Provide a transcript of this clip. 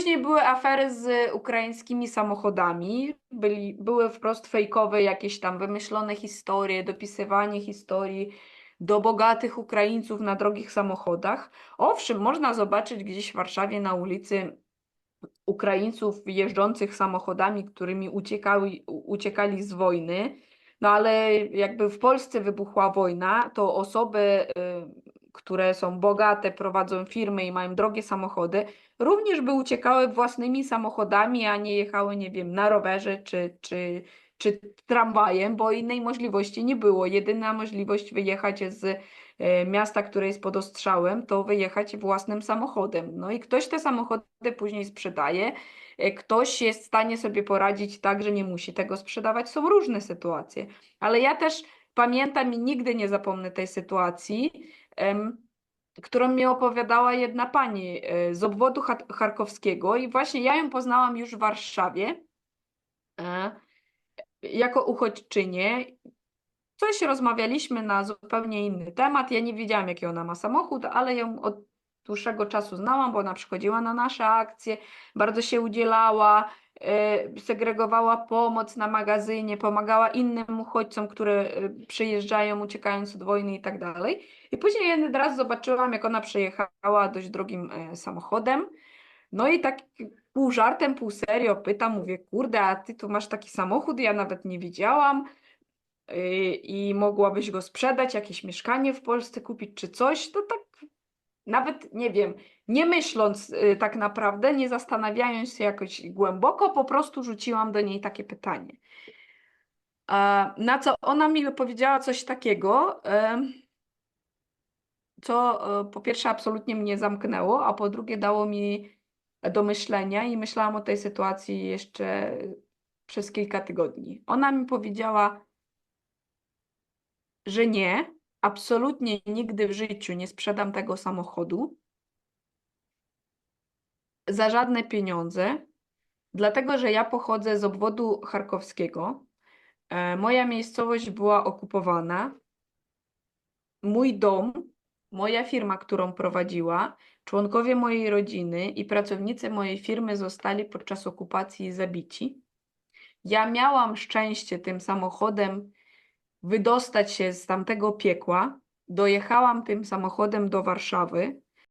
Później były afery z ukraińskimi samochodami. Byli, były wprost fejkowe jakieś tam wymyślone historie, dopisywanie historii do bogatych Ukraińców na drogich samochodach. Owszem, można zobaczyć gdzieś w Warszawie na ulicy Ukraińców jeżdżących samochodami, którymi uciekały, u- uciekali z wojny. No ale jakby w Polsce wybuchła wojna, to osoby, y, które są bogate, prowadzą firmy i mają drogie samochody, również by uciekały własnymi samochodami, a nie jechały, nie wiem, na rowerze czy, czy, czy tramwajem, bo innej możliwości nie było. Jedyna możliwość wyjechać z e, miasta, które jest pod ostrzałem, to wyjechać własnym samochodem. No i ktoś te samochody później sprzedaje, e, ktoś jest w stanie sobie poradzić tak, że nie musi tego sprzedawać. Są różne sytuacje, ale ja też pamiętam i nigdy nie zapomnę tej sytuacji, którą mi opowiadała jedna pani e, z obwodu cha- charkowskiego i właśnie ja ją poznałam już w Warszawie e, jako uchodźczynię. Coś rozmawialiśmy na zupełnie inny temat. Ja nie wiedziałam, jaki ona ma samochód, ale ją od dłuższego czasu znałam, bo ona przychodziła na nasze akcje, bardzo się udzielała, segregowała pomoc na magazynie, pomagała innym uchodźcom, które e, przyjeżdżają, uciekając od wojny i tak dalej. I później jeden raz zobaczyłam, jak ona przejechała dość drogim e, samochodem. No i tak pół żartem, pół serio pytam, mówię, kurde, a ty tu masz taki samochód, ja nawet nie widziałam i mogłabyś go sprzedać, jakieś mieszkanie w Polsce kupić czy coś, to tak nawet nie wiem, nie myśląc yy, tak naprawdę, nie zastanawiając się jakoś głęboko, po prostu rzuciłam do niej takie pytanie. A, Na co ona mi powiedziała coś takiego, em, co e, po pierwsze absolutnie mnie zamknęło, a po drugie dało mi do myślenia i myślałam o tej sytuacji jeszcze przez kilka tygodni. Ona mi powiedziała, że nie, absolutnie nigdy w życiu nie sprzedam tego samochodu za żadne pieniądze, dlatego że ja pochodzę z obwodu charkowskiego. E, Moja miejscowość była okupowana. Mój dom, moja firma, którą prowadziła, członkowie mojej rodziny i pracownicy mojej firmy zostali podczas okupacji zabici. Ja miałam szczęście tym samochodem wydostać się z tamtego piekła. Dojechałam tym samochodem do Warszawy.